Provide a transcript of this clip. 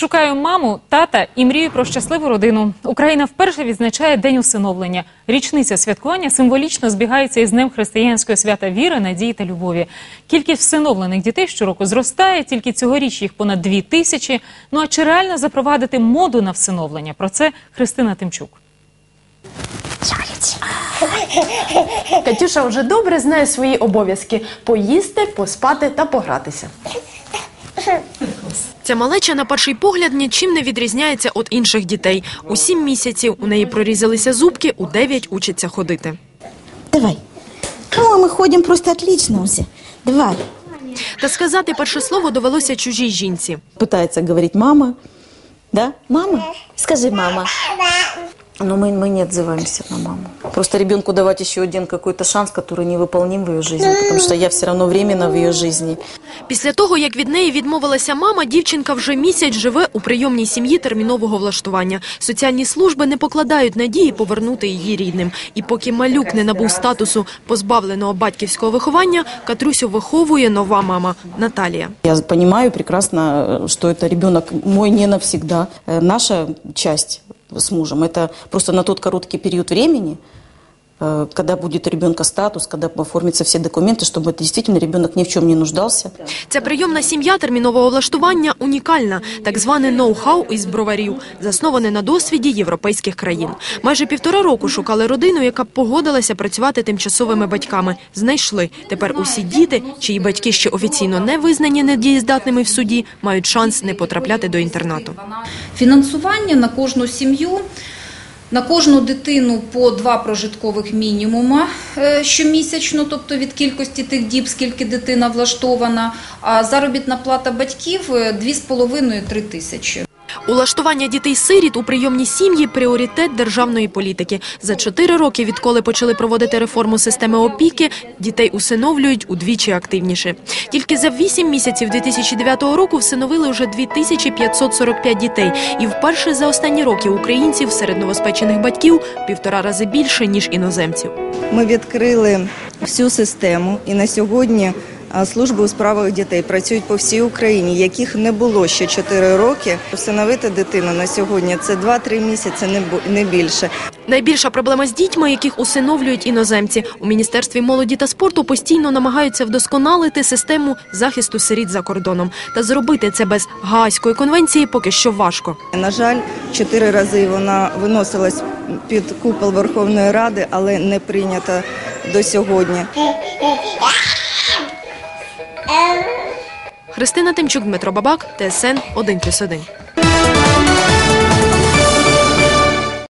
Шукаю маму, тата і мрію про щасливу родину. Україна вперше відзначає День усиновлення. Річниця святкування символічно збігається із Днем християнського свята віри, надії та любові. Кількість всиновлених дітей щороку зростає, тільки цьогоріч їх понад дві тисячі. Ну а чи реально запровадити моду на всиновлення? Про це Христина Тимчук. Катюша вже добре знає свої обов'язки поїсти, поспати та погратися. Ця малеча на перший погляд нічим не відрізняється від інших дітей. У сім місяців у неї прорізалися зубки, у дев'ять учиться ходити. Давай. О, ми ходимо просто отлично все. Давай. Та сказати перше слово довелося чужій жінці. Питається говорить мама. Да? Мама? Скажи мама. Но мы, мы не отзываемся на маму. Просто ребенку давать еще один какой-то шанс, который невыполним в ее жизни, потому что я все равно временно в ее жизни. Після того, як від неї відмовилася мама, дівчинка вже місяць живе у прийомній сім'ї термінового влаштування. Соціальні служби не покладають надії повернути її рідним. І поки малюк не набув статусу позбавленого батьківського виховання, Катрусю виховує нова мама Наталія. Я понимаю прекрасно, э, что это ребенок мой не навсегда. Э, Наша часть с мужем, это просто на тот короткий период времени, когда будет у ребенка статус, когда оформятся все документы, чтобы это действительно ребенок ни в чем не нуждался. Ця прийомна сім'я термінового влаштування унікальна, так зване ноу-хау із броварів, засноване на досвіді європейських країн. Майже півтора року шукали родину, яка б погодилася працювати тимчасовими батьками. Знайшли. Тепер усі діти, чиї батьки ще офіційно не визнані недієздатними в суді, мають шанс не потрапляти до інтернату. Фінансування на кожну сім'ю, на кожну дитину по два прожиткових мінімума е, щомісячно, тобто від кількості тих діб, скільки дитина влаштована, а заробітна плата батьків е, 2,5-3 тисячі. Улаштування дітей-сиріт у прийомні сім'ї – пріоритет державної політики. За чотири роки, відколи почали проводити реформу системи опіки, дітей усиновлюють удвічі активніше. Тільки за вісім місяців 2009 року всиновили вже 2545 дітей. І вперше за останні роки українців серед новоспечених батьків півтора рази більше, ніж іноземців. Ми відкрили всю систему і на сьогодні служби у справах дітей працюють по всій Україні, яких не було ще 4 роки. Усиновити дитину на сьогодні це 2-3 місяці, не більше. Найбільша проблема з дітьми, яких усиновлюють іноземці. У Міністерстві молоді та спорту постійно намагаються вдосконалити систему захисту сиріт за кордоном. Та зробити це без Гаазької конвенції поки що важко. На жаль, чотири рази вона виносилась під купол Верховної Ради, але не прийнята до сьогодні. Христина Тимчук, Дмитро Бабак, ТСН 1+,1.